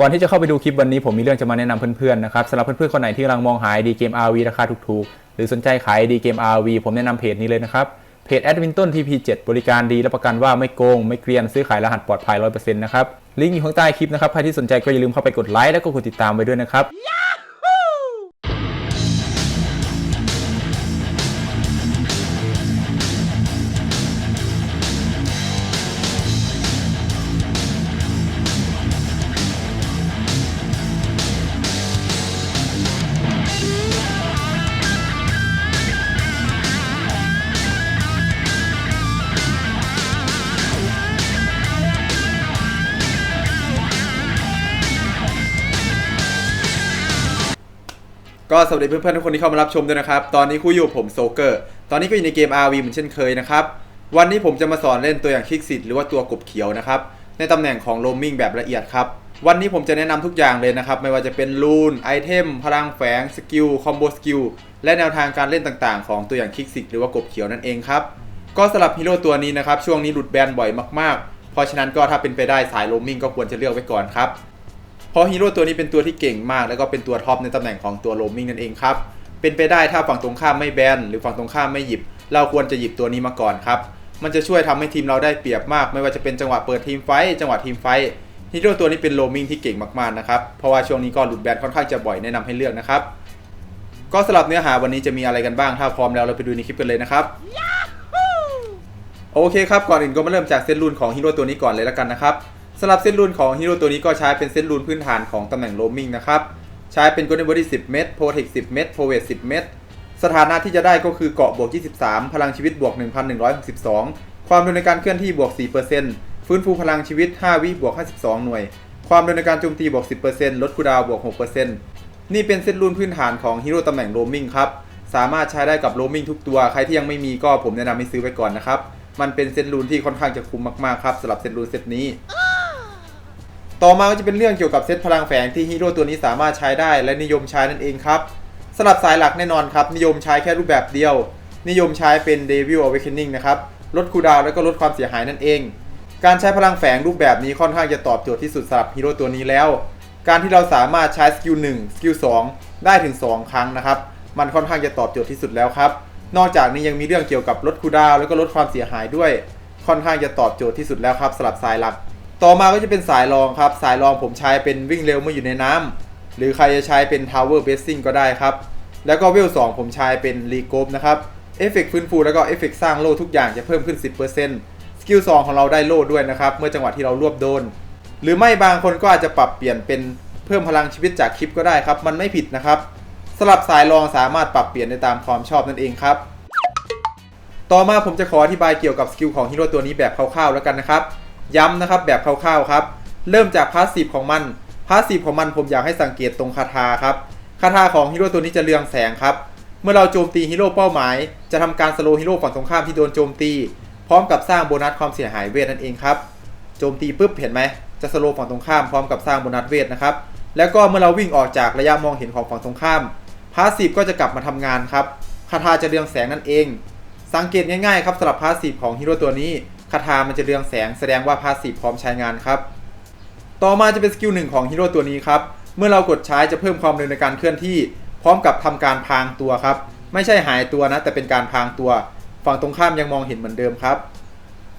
ก่อนที่จะเข้าไปดูคลิปวันนี้ผมมีเรื่องจะมาแนะนำเพื่อนๆนะครับสำหรับเพื่อนๆคนไหนที่กำลังมองหาดีเกม RV ราคาถูกๆ หรือสนใจขายดีเกม RV ผมแนะนำเพจนี้เลยนะครับ เพจ a d w i n ต้น TP7 บริการดีและประกันว่าไม่โกง ไม่เกลียนซื้อขายรหัสปลอดภัย 100%นะครับลิงก์อยู่ข้างใต้คลิปนะครับใครที่สนใจก็อย่าลืมเข้าไปกดไลค์และก็กดติดตามไปด้วยนะครับ ก็สวัสดีเพื่อนๆทุกคนที่เข้ามารับชมด้วยนะครับ ตอนนี้คุยอยู่ผมโซเกอร์ ตอนนี้ก็อยู่ในเกม RV เหมือนเช่นเคยนะครับ วันนี้ผมจะมาสอนเล่นตัวอย่างคลิกสิทธิ์หรือว่าตัวกบเขียวนะครับ ในตำแหน่งของโรมมิ่งแบบละเอียดครับ วันนี้ผมจะแนะนำทุกอย่างเลยนะครับ ไม่ว่าจะเป็นรูนไอเทมพลังแฝงสกิลคอมโบสกิลและแนวทางการเล่นต่างๆ ของตัวอย่างคลิกสิทธิ์หรือว่ากบเขียวนั่นเองครับ ก็สำหรับฮีโร่ตัวนี้นะครับช่วงนี้หลุดแบนบ่อยมากๆ เพราะฉะนั้นก็ถ้าเป็นไปได้สายโรมมิ่งก็ควรจะเลือกไว้ก่อนครับ เพราะฮีโร่ตัวนี้เป็นตัวที่เก่งมาก แล้วก็เป็นตัวท็อปในตำแหน่งของตัวโรมมิ่งนั่นเองครับ เป็นไปได้ถ้าฝั่งตรงข้ามไม่แบนหรือฝั่งตรงข้ามไม่หยิบ เราควรจะหยิบตัวนี้มาก่อนครับ มันจะช่วยทำให้ทีมเราได้เปรียบมาก ไม่ว่าจะเป็นจังหวะเปิดทีมไฟท์จังหวะทีมไฟท์ฮีโร่ตัวนี้เป็นโรมมิ่งที่เก่งมากๆนะครับ เพราะว่าช่วงนี้ก็หลุดแบนค่อนข้างจะบ่อยแนะนำให้เลือกนะครับ ก็สำหรับเนื้อหาวันนี้จะมีอะไรกันบ้าง ถ้าพร้อมแล้วเราไปดูในคลิปกันเลยนะครับโอเคครับ ก่อนอื่นก็มาเริ่มจากเซตรูนของฮีโร่ตัวนี้ก่อนเลยแล้วกันนะครับ สำหรับเซตรูนของฮีโร่ตัวนี้ก็ใช้เป็นเซตรูนพื้นฐานของตำแหน่งโรมมิงนะครับ ใช้เป็นโกลเด้นบอดี้10 เม็ดโปรเทค10 เม็ดโปรเวท10 เม็ดสถานะที่จะได้ก็คือเกาะบวก 23 พลังชีวิตบวก 1162 ความเร็วในการเคลื่อนที่บวก 4%ฟื้นฟูพลังชีวิต 5 วิบวก 52 หน่วย ความเร็วในการโจมตีบวก 10%ลดคูดาวบวก 6%นี่เป็นเซตรูนพื้นฐานของฮีโร่ตำแหน่งโรมมิงครับ สามารถใช้ได้กับโรมมิงทุกตัว ใครที่ยังไม่มีก็ผมแนะนำให้ซื้อไว้ก่อนนะครับ มันเป็นเซตรูนที่ค่อนข้างจะคุ้มมากๆครับสำหรับเซตรูนเซตนี้ ต่อมาก็จะเป็นเรื่องเกี่ยวกับเซตพลังแฝงที่ฮีโร่ตัวนี้สามารถใช้ได้และนิยมใช้นั่นเองครับสำหรับสายหลักแน่นอนครับนิยมใช้แค่รูปแบบเดียว นิยมใช้เป็น Devil Awakening นะครับลดคูดาวแล้วก็ลดความเสียหายนั่นเอง การใช้พลังแฝงรูปแบบนี้ค่อนข้างจะตอบโจทย์ที่สุดสำหรับฮีโร่ตัวนี้แล้ว การที่เราสามารถใช้สกิล1สกิล2ได้ถึง 2 ครั้งนะครับมันค่อนข้างจะตอบโจทย์ที่สุดแล้วครับนอกจากนี้ยังมีเรื่องเกี่ยวกับลดคูดาวแล้วก็ลดความเสียหายด้วย ค่อนข้างจะตอบโจทย์ที่สุดแล้วครับสำหรับสายหลัก ต่อมาก็จะเป็นสายรองครับ สายรองผมใช้เป็นวิ่งเร็วเมื่ออยู่ในน้ำหรือใครจะใช้เป็น Tower Basing ก็ได้ครับ แล้วก็เวล2ผมใช้เป็นรีโกบนะครับเอฟเฟกฟื้นฟูแล้วก็เอฟเฟกสร้างโล่ทุกอย่างจะเพิ่มขึ้น 10%สกิล2ของเราได้โล่ด้วยนะครับ เมื่อจังหวะที่เรารวบโดน หรือไม่บางคนก็อาจจะปรับเปลี่ยนเป็นเพิ่มพลังชีวิตจากคลิปก็ได้ครับ มันไม่ผิดนะครับสำหรับสายรองสามารถปรับเปลี่ยนได้ตามความชอบนั่นเองครับ ต่อมาผมจะขออธิบายเกี่ยวกับสกิลของฮีโร่ตัวนี้แบบคร่าวๆแล้วกันนะครับ ย้ำนะครับแบบคร่าวๆครับ เริ่มจากพาสซีฟของมันพาสซีฟของมันผมอยากให้สังเกตตรงคาถาครับคาถาของฮีโร่ตัวนี้จะเรืองแสงครับ เมื่อเราโจมตีฮีโร่เป้าหมาย จะทำการสโลว์ฮีโร่ฝั่งตรงข้ามที่โดนโจมตี พร้อมกับสร้างโบนัสความเสียหายเวทนั่นเองครับโจมตีปุ๊บเห็นไหมจะสโลว์ฝั่งตรงข้ามพร้อมกับสร้างโบนัสเวทนะครับแล้วก็เมื่อเราวิ่งออกจากระยะมองเห็นของฝั่งตรงข้ามพาสซีฟก็จะกลับมาทำงานครับคาถาจะเรืองแสงนั่นเอง สังเกตง่ายๆครับสำหรับพาสซีฟของฮีโร่ตัวนี้ คาถามันจะเรืองแสงแสดงว่าพาสซีฟพร้อมใช้งานครับ ต่อมาจะเป็นสกิลหนึ่งของฮีโร่ตัวนี้ครับ เมื่อเรากดใช้จะเพิ่มความเร็วในการเคลื่อนที่ พร้อมกับทำการพรางตัวครับ ไม่ใช่หายตัวนะ แต่เป็นการพรางตัว ฝั่งตรงข้ามยังมองเห็นเหมือนเดิมครับ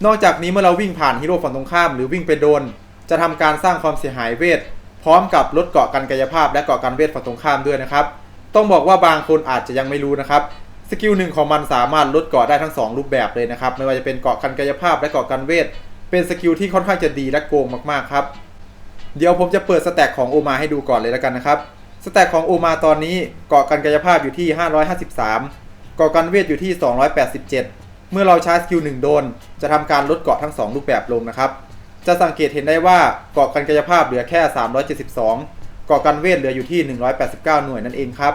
นอกจากนี้เมื่อเราวิ่งผ่านฮีโร่ฝั่งตรงข้ามหรือวิ่งไปโดน จะทำการสร้างความเสียหายเวท พร้อมกับลดเกาะกันกายภาพ และเกาะกันเวทฝั่งตรงข้ามด้วยนะครับ ต้องบอกว่าบางคนอาจจะยังไม่รู้นะครับ สกิลหนึ่งของมันสามารถลดเกาะได้ทั้ง 2 รูปแบบเลยนะครับ ไม่ว่าจะเป็นเกาะกันกายภาพและเกาะกันเวท เป็นสกิลที่ค่อนข้างจะดีและโกงมากๆครับ เดี๋ยวผมจะเปิดสแต็กของโอมาให้ดูก่อนเลยแล้วกันนะครับ สแต็กของโอมาตอนนี้เกาะกันกายภาพอยู่ที่ 553 เกาะกันเวทอยู่ที่ 287 เมื่อเราใช้สกิล1โดน จะทำการลดเกาะทั้ง 2 รูปแบบลงนะครับ จะสังเกตเห็นได้ว่าเกาะกันกายภาพเหลือแค่ 372 เกาะกันเวทเหลืออยู่ที่ 189 หน่วยนั่นเองครับ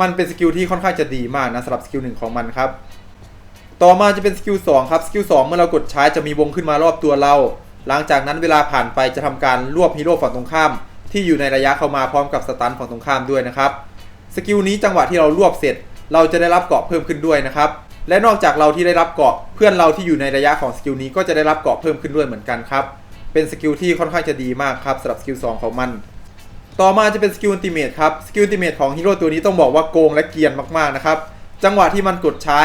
มันเป็นสกิลที่ค่อนข้างจะดีมากนะสำหรับสกิลหนึ่งของมันครับ ต่อมาจะเป็นสกิล2ครับ สกิล2เมื่อเรากดใช้จะมีวงขึ้นมารอบตัวเรา หลังจากนั้นเวลาผ่านไปจะทำการรวบฮีโร่ฝั่งตรงข้าม ที่อยู่ในระยะเข้ามาพร้อมกับสตันฝั่งตรงข้ามด้วยนะครับ สกิลนี้จังหวะที่เรารวบเสร็จ เราจะได้รับเกาะเพิ่มขึ้นด้วยนะครับ และนอกจากเราที่ได้รับเกาะเพื่อนเราที่อยู่ในระยะของสกิลนี้ก็จะได้รับเกาะเพิ่มขึ้นด้วยเหมือนกันครับ เป็นสกิลที่ค่อนข้างจะดีมากครับสำหรับสกิล2ของมัน ต่อมาจะเป็นสกิลอันติเมทครับ สกิลอันติเมทของฮีโร่ตัวนี้ต้องบอกว่าโกงและเกียนมากๆนะครับ จังหวะที่มันกดใช้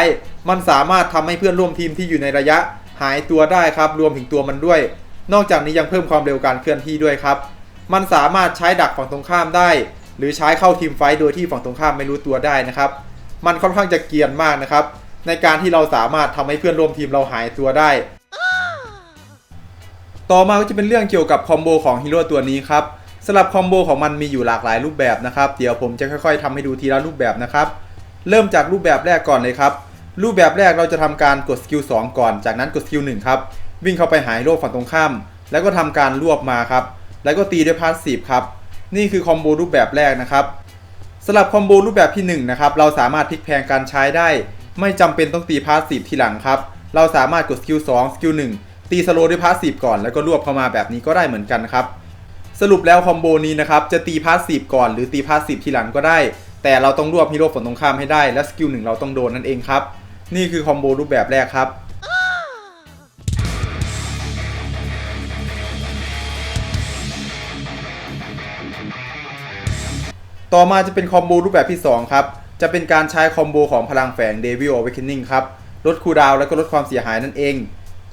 มันสามารถทำให้เพื่อนร่วมทีมที่อยู่ในระยะ หายตัวได้ครับ รวมถึงตัวมันด้วย นอกจากนี้ยังเพิ่มความเร็วการเคลื่อนที่ด้วยครับ มันสามารถใช้ดักฝั่งตรงข้ามได้ หรือใช้เข้าทีมไฟโดยที่ฝั่งตรงข้ามไม่รู้ตัวได้นะครับ มันค่อนข้างจะเกียนมากนะครับ ในการที่เราสามารถทำให้เพื่อนร่วมทีมเราหายตัวได้ ต่อมาก็จะเป็นเรื่องเกี่ยวกับคอมโบของฮีโร่ตัวนี้ครับำหรับคอมโบของมันมีอยู่หลากหลายรูปแบบนะครับ เดี๋ยวผมจะค่อยๆทำให้ดูทีละรูปแบบนะครับ เริ่มจากรูปแบบแรกก่อนเลยครับ รูปแบบแรกเราจะทำการกดสกิล2ก่อน จากนั้นกดสกิล1ครับวิ่งเข้าไปหาฮีโร่ฝั่งตรงข้าม แล้วก็ทำการรวบมาครับ แล้วก็ตีด้วยพาสซีฟครับ นี่คือคอมโบรูปแบบแรกนะครับสำหรับคอมโบรูปแบบที่1นะครับ เราสามารถพลิกแพลงการใช้ได้ ไม่จำเป็นต้องตีพาสซีฟทีหลังครับ เราสามารถกดสกิล2สกิล1ตีสโลด้วยพาสซีฟก่อน แล้วก็รวบเข้ามาแบบนี้ก็ได้เหมือนกันครับ สรุปแล้วคอมโบนี้นะครับจะตีพาสซีฟก่อนหรือตีพาสซีฟทีหลังก็ได้ แต่เราต้องรวบฮีโร่ฝั่งตรงข้ามให้ได้และสกิลหนึ่งเราต้องโดนนั่นเองครับ นี่คือคอมโบรูปแบบแรกครับต่อมาจะเป็นคอมโบรูปแบบที่ 2 ครับ จะเป็นการใช้คอมโบของพลังแฝง Devil Awakening ครับ ลดคูลดาวและก็ลดความเสียหายนั่นเอง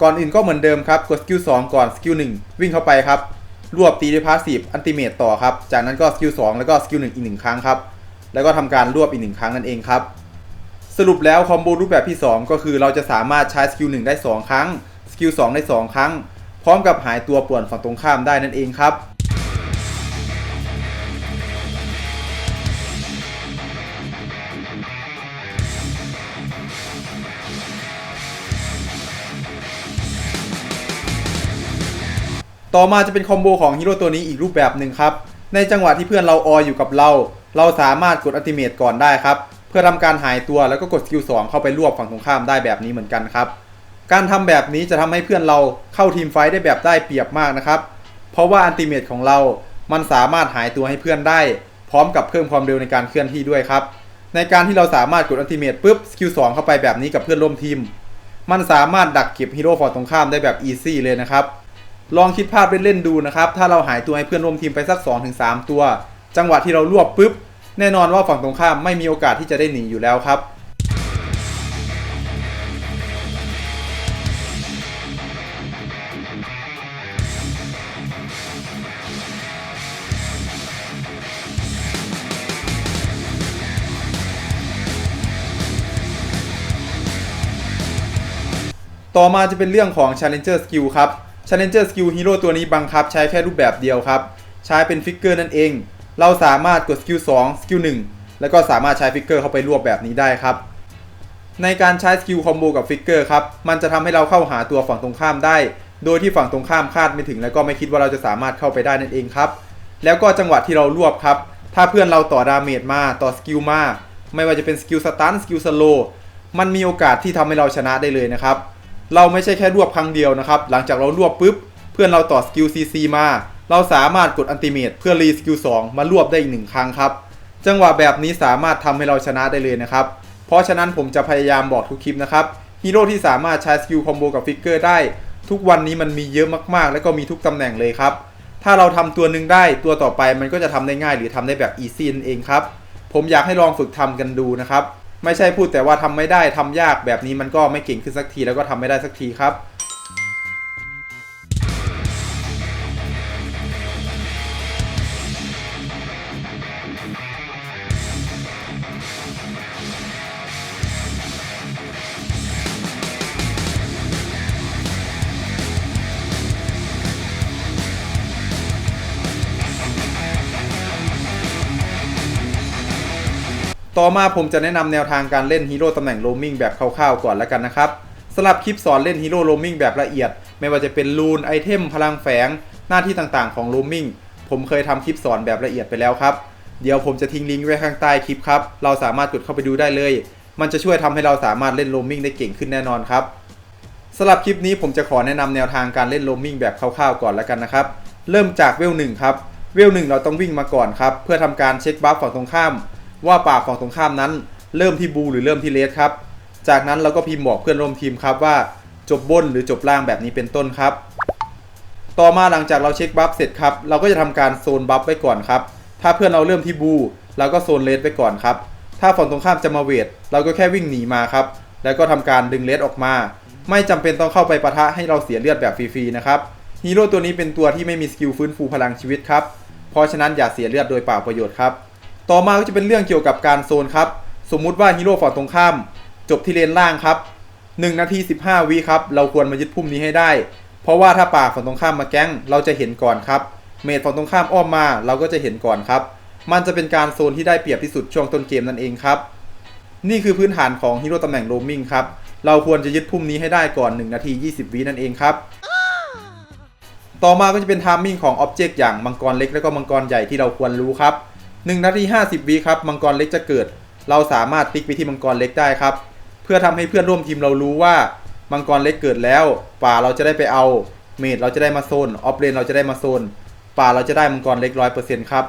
ก่อนอื่นก็เหมือนเดิมครับ กดสกิล2ก่อนสกิล1วิ่งเข้าไปครับ รวบตีด้วยพาสซีฟอันติเมตต่อครับ จากนั้นก็สกิล2แล้วก็สกิล1อีกหนึ่งครั้งครับ แล้วก็ทำการรวบอีกหนึ่งครั้งนั่นเองครับ สรุปแล้วคอมโบรูปแบบที่ 2 ก็คือเราจะสามารถใช้สกิล1ได้ 2 ครั้ง สกิล2ได้ 2 ครั้ง พร้อมกับหายตัวป่วนฝั่งตรงข้ามได้นั่นเองครับ ต่อมาจะเป็นคอมโบของฮีโร่ตัวนี้อีกรูปแบบหนึ่งครับ ในจังหวะที่เพื่อนเราออยอยู่กับเรา เราสามารถกดอัติเมตก่อนได้ครับ เพื่อทำการหายตัวแล้วก็กดสกิล2เข้าไปรวบฝั่งตรงข้ามได้แบบนี้เหมือนกันครับ การทำแบบนี้จะทำให้เพื่อนเราเข้าทีมไฟท์ได้แบบได้เปรียบมากนะครับ เพราะว่าอัติเมตของเรา มันสามารถหายตัวให้เพื่อนได้ พร้อมกับเพิ่มความเร็วในการเคลื่อนที่ด้วยครับ ในการที่เราสามารถกดอัติเมตปุ๊บสกิล2เข้าไปแบบนี้กับเพื่อนร่วมทีม มันสามารถดักเก็บฮีโร่ฝั่งตรงข้ามได้แบบอีซี่เลยนะครับ ลองคิดภาพเล่นๆดูนะครับ ถ้าเราหายตัวให้เพื่อนร่วมทีมไปสัก 2-3 ตัว จังหวะที่เรารวบปุ๊บ แน่นอนว่าฝั่งตรงข้ามไม่มีโอกาสที่จะได้หนีอยู่แล้วครับต่อมาจะเป็นเรื่องของ Challenger Skill ครับ Challenger Skill ฮีโร่ตัวนี้บังคับใช้แค่รูปแบบเดียวครับ ใช้เป็นฟิกเกอร์นั่นเอง เราสามารถกดสกิล2สกิล1แล้วก็สามารถใช้ฟิกเกอร์เข้าไปรวบแบบนี้ได้ครับ ในการใช้สกิลคอมโบกับฟิกเกอร์ครับ มันจะทำให้เราเข้าหาตัวฝั่งตรงข้ามได้ โดยที่ฝั่งตรงข้ามคาดไม่ถึง แล้วก็ไม่คิดว่าเราจะสามารถเข้าไปได้นั่นเองครับ แล้วก็จังหวะที่เรารวบครับ ถ้าเพื่อนเราต่อดาเมจมาต่อสกิลมา ไม่ว่าจะเป็นสกิลสตันสกิลสโลมันมีโอกาสที่ทำให้เราชนะได้เลยนะครับ เราไม่ใช่แค่รวบครั้งเดียวนะครับ หลังจากเรารวบปุ๊บ เพื่อนเราต่อสกิล CC มา เราสามารถกดอันติเมตเพื่อรีสกิล2มารวบได้อีกหนึ่งครั้งครับ จังหวะแบบนี้สามารถทำให้เราชนะได้เลยนะครับ เพราะฉะนั้นผมจะพยายามบอกทุกคลิปนะครับฮีโร่ที่สามารถใช้สกิลคอมโบกับฟิกเกอร์ได้ ทุกวันนี้มันมีเยอะมากๆ แล้วก็มีทุกตำแหน่งเลยครับ ถ้าเราทำตัวหนึ่งได้ตัวต่อไปมันก็จะทำได้ง่ายหรือทำได้แบบอีซี่นั่นเองครับ ผมอยากให้ลองฝึกทำกันดูนะครับ ไม่ใช่พูดแต่ว่าทำไม่ได้ทำยากแบบนี้มันก็ไม่เก่งขึ้นสักทีแล้วก็ทำไม่ได้สักทีครับ ต่อมาผมจะแนะนำแนวทางการเล่นฮีโร่ตำแหน่งโรมมิ่งแบบคร่าวๆก่อนแล้วกันนะครับสำหรับคลิปสอนเล่นฮีโร่โรมมิ่งแบบละเอียด ไม่ว่าจะเป็นรูนไอเทมพลังแฝง หน้าที่ต่างๆของโรมมิ่งผมเคยทำคลิปสอนแบบละเอียดไปแล้วครับ เดี๋ยวผมจะทิ้งลิงก์ไว้ข้างใต้คลิปครับ เราสามารถกดเข้าไปดูได้เลย มันจะช่วยทำให้เราสามารถเล่นโรมมิ่งได้เก่งขึ้นแน่นอนครับสำหรับคลิปนี้ผมจะขอแนะนำแนวทางการเล่นโรมมิ่งแบบคร่าวๆก่อนแล้วกันนะครับเริ่มจากเวลหนึ่งครับเวลหนึ่งเราต้องวิ่งมาก่อนครับเพื่อทำการเช็คบัฟฝั่งตรงข้าม ว่าป่าฝั่งตรงข้ามนั้น เริ่มที่บูหรือเริ่มที่เลสครับ จากนั้นเราก็พิมพ์บอกเพื่อนร่วมทีมครับว่าจบบนหรือจบล่างแบบนี้เป็นต้นครับ ต่อมาหลังจากเราเช็คบัฟเสร็จครับ เราก็จะทำการโซนบัฟไว้ก่อนครับ ถ้าเพื่อนเราเริ่มที่บูเราก็โซนเลสไปก่อนครับ ถ้าฝั่งตรงข้ามจะมาเวทเราก็แค่วิ่งหนีมาครับ แล้วก็ทำการดึงเลสออกมา ไม่จำเป็นต้องเข้าไปปะทะให้เราเสียเลือดแบบฟรีๆนะครับ ฮีโร่ตัวนี้เป็นตัวที่ไม่มีสกิลฟื้นฟูพลังชีวิตครับ เพราะฉะนั้นอย่าเสียเลือดโดยเปล่าประโยชน์ครับ ต่อมาก็จะเป็นเรื่องเกี่ยวกับการโซนครับ สมมุติว่าฮีโร่ฝั่งตรงข้าม จบที่เลนล่างครับ1นาที15วิครับ เราควรมายึดพุ่มนี้ให้ได้ เพราะว่าถ้าป่าฝั่งตรงข้ามมาแก๊ง เราจะเห็นก่อนครับ เมดฝั่งตรงข้ามอ้อมมา เราก็จะเห็นก่อนครับ มันจะเป็นการโซนที่ได้เปรียบที่สุดช่วงต้นเกมนั่นเองครับ นี่คือพื้นฐานของฮีโร่ตำแหน่งโรมมิงครับ เราควรจะยึดพุ่มนี้ให้ได้ก่อน 1 นาที 20 วินั่นเองครับ ต่อมาก็จะเป็นทามมิ่งของอ็อบเจกต์อย่างมังกรเล็กและก็มังกรใหญ่ที่เราควรรู้ครับ 1นาที50วิครับมังกรเล็กจะเกิด เราสามารถติ๊กไปที่มังกรเล็กได้ครับ เพื่อทำให้เพื่อนร่วมทีมเรารู้ว่ามังกรเล็กเกิดแล้ว ป่าเราจะได้ไปเอาเมดเราจะได้มาโซนออฟเลนเราจะได้มาโซนป่าเราจะได้มังกรเล็กร้อยเปอร์เซ็นต์ครับ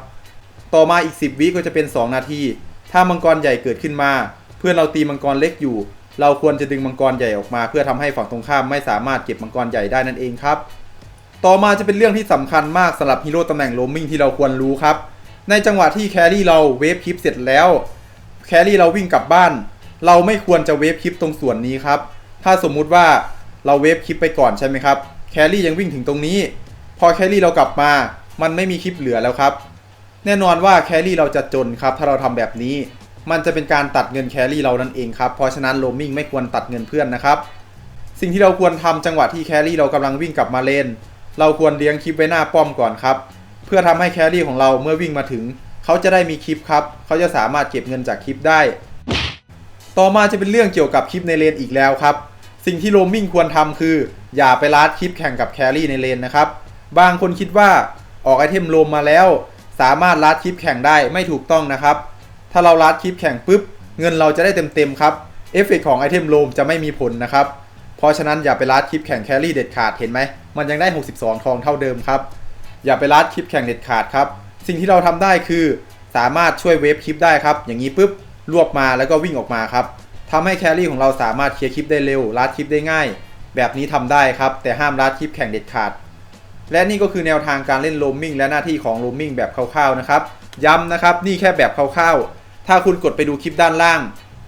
ต่อมาอีก 10 วิก็จะเป็น 2 นาที ถ้ามังกรใหญ่เกิดขึ้นมา เพื่อนเราตีมังกรเล็กอยู่ เราควรจะดึงมังกรใหญ่ออกมา เพื่อทำให้ฝั่งตรงข้ามไม่สามารถเก็บมังกรใหญ่ได้นั่นเองครับ ต่อมาจะเป็นเรื่องที่สำคัญมากสำหรับฮีโร่ตำแหน่งโรมมิ่งที่เราควรรู้ครับ ในจังหวะที่แครี่เราเวฟคลิปเสร็จแล้ว แครี่เราวิ่งกลับบ้าน เราไม่ควรจะเวฟคลิปตรงส่วนนี้ครับ ถ้าสมมุติว่าเราเวฟคลิปไปก่อนใช่ไหมครับ แครี่ยังวิ่งถึงตรงนี้ พอแครี่เรากลับมา มันไม่มีคลิปเหลือแล้วครับ แน่นอนว่าแครี่เราจะจนครับ ถ้าเราทำแบบนี้ มันจะเป็นการตัดเงินแครี่เรานั่นเองครับ เพราะฉะนั้นโรมิ่งไม่ควรตัดเงินเพื่อนนะครับ สิ่งที่เราควรทำจังหวะที่แครี่เรากำลังวิ่งกลับมาเลน เราควรเลี้ยงคลิปไว้หน้าป้อมก่อนครับ เพื่อทำให้แครี่ของเราเมื่อวิ่งมาถึง เขาจะได้มีคลิปครับ เขาจะสามารถเก็บเงินจากคลิปได้ ต่อมาจะเป็นเรื่องเกี่ยวกับคลิปในเลนอีกแล้วครับ สิ่งที่โรมมิ่งควรทำคือ อย่าไปลัดคลิปแข่งกับแครี่ในเลนนะครับ บางคนคิดว่าออกไอเทมโรมมาแล้ว สามารถลัดคลิปแข่งได้ไม่ถูกต้องนะครับ ถ้าเราลัดคลิปแข่งปุ๊บเงินเราจะได้เต็มๆครับเอฟเฟกต์ของไอเทมโรมจะไม่มีผลนะครับ เพราะฉะนั้นอย่าไปลัดคลิปแข่งแครี่เด็ดขาดเห็นไหม มันยังได้ 62 ทองเท่าเดิมครับ อย่าไปลัดคลิปแข่งเด็ดขาดครับ สิ่งที่เราทำได้คือ สามารถช่วยเวฟคลิปได้ครับ อย่างนี้ปุ๊บรวบมาแล้วก็วิ่งออกมาครับทำให้แครี่ของเราสามารถเคลียร์คลิปได้เร็วลัดคลิปได้ง่าย แบบนี้ทำได้ครับ แต่ห้ามลัดคลิปแข่งเด็ดขาด และนี่ก็คือแนวทางการเล่นโรมมิ่งและหน้าที่ของโรมมิ่งแบบคร่าวๆนะครับ ย้ำนะครับนี่แค่แบบคร่าวๆ ถ้าคุณกดไปดูคลิปด้านล่าง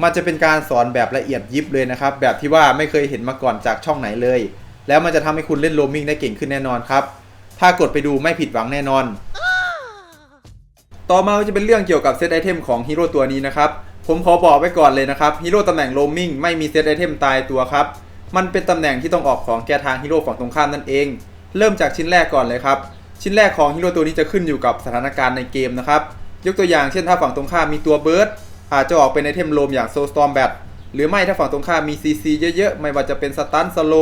มันจะเป็นการสอนแบบละเอียดยิบเลยนะครับ แบบที่ว่าไม่เคยเห็นมาก่อนจากช่องไหนเลย แล้วมันจะทำให้คุณเล่นโรมมิ่งได้เก่งขึ้นแน่นอนครับ ถ้ากดไปดูไม่ผิดหวังแน่นอน ต่อมาจะเป็นเรื่องเกี่ยวกับเซตไอเทมของฮีโร่ตัวนี้นะครับผมขอบอกไว้ก่อนเลยนะครับฮีโร่ตำแหน่งโรมมิ่งไม่มีเซตไอเทมตายตัวครับมันเป็นตำแหน่งที่ต้องออกของแก้ทางฮีโร่ฝั่งตรงข้ามนั่นเอง เริ่มจากชิ้นแรกก่อนเลยครับชิ้นแรกของฮีโร่ตัวนี้จะขึ้นอยู่กับสถานการณ์ในเกมนะครับยกตัวอย่างเช่นถ้าฝั่งตรงข้ามมีตัวเบิร์ดอาจจะออกเป็นไอเทมโรมอย่างโซสตอมแบทหรือไม่ถ้าฝั่งตรงข้ามมี CC เยอะๆ ไม่ว่าจะเป็นสตันสโล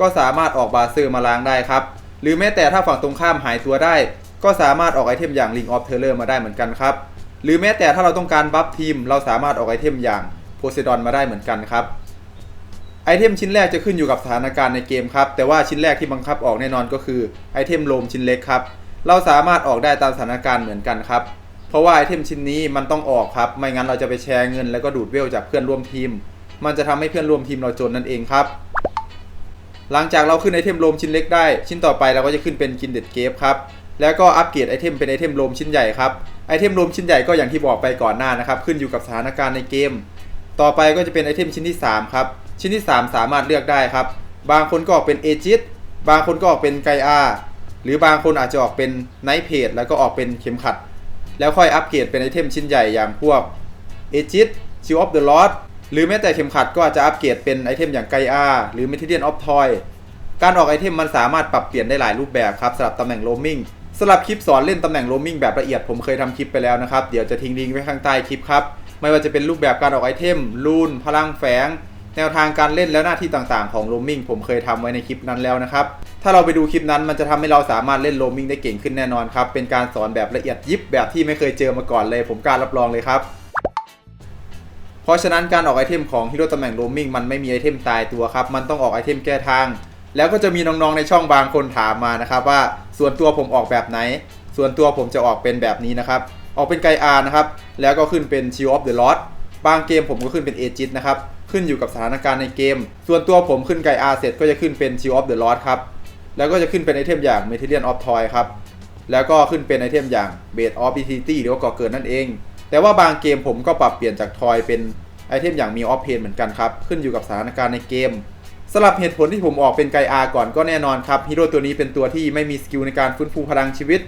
ก็สามารถออกบาเซอร์มาล้างได้ครับ หรือแม้แต่ถ้าฝั่งตรงข้ามหายตัวได้ ก็สามารถออกไอเทมอย่าง Ring of Terror มาได้เหมือนกันครับ หรือแม้แต่ถ้าเราต้องการบัฟทีม เราสามารถออกไอเทมอย่างโพไซดอนมาได้เหมือนกันครับไอเทมชิ้นแรกจะขึ้นอยู่กับสถานการณ์ในเกมครับ แต่ว่าชิ้นแรกที่บังคับออกแน่นอนก็คือไอเทมโลมชิ้นเล็กครับ เราสามารถออกได้ตามสถานการณ์เหมือนกันครับ เพราะว่าไอเทมชิ้นนี้มันต้องออกครับ ไม่งั้นเราจะไปแชร์เงิน แล้วก็ดูดเวลจากเพื่อนร่วมทีม มันจะทำให้เพื่อนร่วมทีมเราจนนั่นเองครับ หลังจากเราขึ้นไอเทมโลมชิ้นเล็กได้ ชิ้นต่อไปเราก็จะขึ้นเป็นกินเด็ดเกฟครับ แล้วก็อัปเกรดไอเทมเป็นไอเทมโลมชิ้นใหญ่ครับ ไอเทมโลมชิ้นใหญ่ก็อย่างที่บอกไปก่อนหน้านะครับ ขึ้นอยู่กับสถานการณ์ในเกม ต่อไปก็จะเป็นไอเทมชิ้นที่ 3 ครับ ชิ้นที่ 3 สามารถเลือกได้ครับ บางคนก็ออกเป็นเอจิตบางคนก็ออกเป็นไกอาหรือบางคนอาจจะออกเป็นไนท์เพจแล้วก็ออกเป็นเข็มขัด แล้วค่อยอัปเกรดเป็นไอเทมชิ้นใหญ่อย่างพวกเอจิตชิวออฟเดอะลอ หรือแม้แต่เข็มขัดก็อาจจะอัปเกรดเป็นไอเทมอย่างไกอาหรือเมทิเดียนออฟทอยการออกไอเทมมันสามารถปรับเปลี่ยนได้หลายรูปแบบครับสำหรับตำแหน่งโรมมิ่งสำหรับคลิปสอนเล่นตำแหน่งโรมมิ่งแบบละเอียดผมเคยทำคลิปไปแล้วนะครับเดี๋ยวจะทิ้งลิงก์ไว้ข้างใต้คลิปครับไม่ว่าจะเป็นรูปแบบการออกไอเทมลูนพลังแฝงแนวทางการเล่นและหน้าที่ต่างๆของโรมมิ่งผมเคยทำไว้ในคลิปนั้นแล้วนะครับ ถ้าเราไปดูคลิปนั้นมันจะทำให้เราสามารถเล่นโรมมิ่งได้เก่งขึ้นแน่นอนครับ เป็นการสอนแบบละเอียดยิบแบบที่ไม่เคยเจอมาก่อนเลย ผมกล้ารับรองเลยครับ เพราะฉะนั้นการออกไอเทมของฮีโร่ตำแหน่งโรมมิ่งมันไม่มีไอเทมตายตัวครับ มันต้องออกไอเทมแก้ทาง แล้วก็จะมีน้องๆในช่องบางคนถามมานะครับว่าส่วนตัวผมออกแบบไหน ส่วนตัวผมจะออกเป็นแบบนี้นะครับ ออกเป็นไกอาร์นะครับ แล้วก็ขึ้นเป็น Shield of the Lord บางเกมผมก็ขึ้นเป็นเอจิตนะครับ ขึ้นอยู่กับสถานการณ์ในเกม ส่วนตัวผมขึ้นไกอาร์เสร็จก็จะขึ้นเป็น Shield of the Lord ครับ แล้วก็จะขึ้นเป็นไอเทมอย่าง Material of Toy ครับ แล้วก็ขึ้นเป็นไอเทมอย่าง Base of Vitality หรือว่าก่อเกิดนั่นเอง แต่ว่าบางเกมผมก็ปรับเปลี่ยนจากทอยเป็นไอเทมอย่างมีออฟเพนเหมือนกันครับ ขึ้นอยู่กับสถานการณ์ในเกมสำหรับเหตุผลที่ผมออกเป็นไกอาก่อนก็แน่นอนครับฮีโร่ตัวนี้เป็นตัวที่ไม่มีสกิลในการฟื้นฟูพลังชีวิต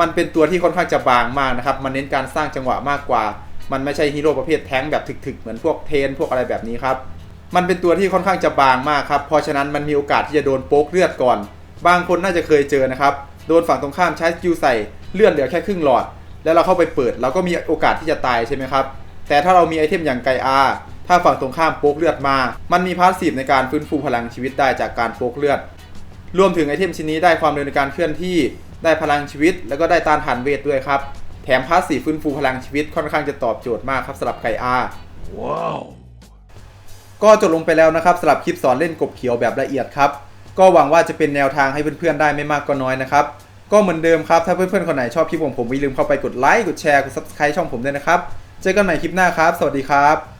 มันเป็นตัวที่ค่อนข้างจะบางมากนะครับ มันเน้นการสร้างจังหวะมากกว่า มันไม่ใช่ฮีโร่ประเภทแท้งแบบถึกๆ เหมือนพวกเทนพวกอะไรแบบนี้ครับ มันเป็นตัวที่ค่อนข้างจะบางมากครับ เพราะฉะนั้นมันมีโอกาสที่จะโดนโป๊กเลือดก่อน บางคนน่าจะเคยเจอนะครับ โดนฝั่งตรงข้ามใช้สกิลใส่เลือดเหลือแค่ครึ่งหลอด แล้วเราเข้าไปเปิดเราก็มีโอกาสที่จะตายใช่ไหมครับ แต่ถ้าเรามีไอเทมอย่างไกอาถ้าฝั่งตรงข้ามโป๊กเลือดมา มันมีพาสซีฟในการฟื้นฟูพลังชีวิตได้จากการโป๊กเลือด รวมถึงไอเทมชิ้นนี้ได้ความเร็วในการเคลื่อนที่ ได้พลังชีวิต แล้วก็ได้ต้านทานเวทด้วยครับ แถมพาสซีฟฟื้นฟูพลังชีวิตค่อนข้างจะตอบโจทย์มากครับสำหรับไกอาว้าวก็จบลงไปแล้วนะครับสำหรับคลิปสอนเล่นกบเขียวแบบละเอียดครับ ก็หวังว่าจะเป็นแนวทางให้เพื่อนๆได้ไม่มากก็น้อยนะครับ ก็เหมือนเดิมครับ ถ้าเพื่อนๆ คนไหนชอบคลิปของผมอย่าลืมเข้าไปกดไลค์ กดแชร์ กด subscribe ช่องผมด้วยนะครับ เจอกันใหม่คลิปหน้าครับ สวัสดีครับ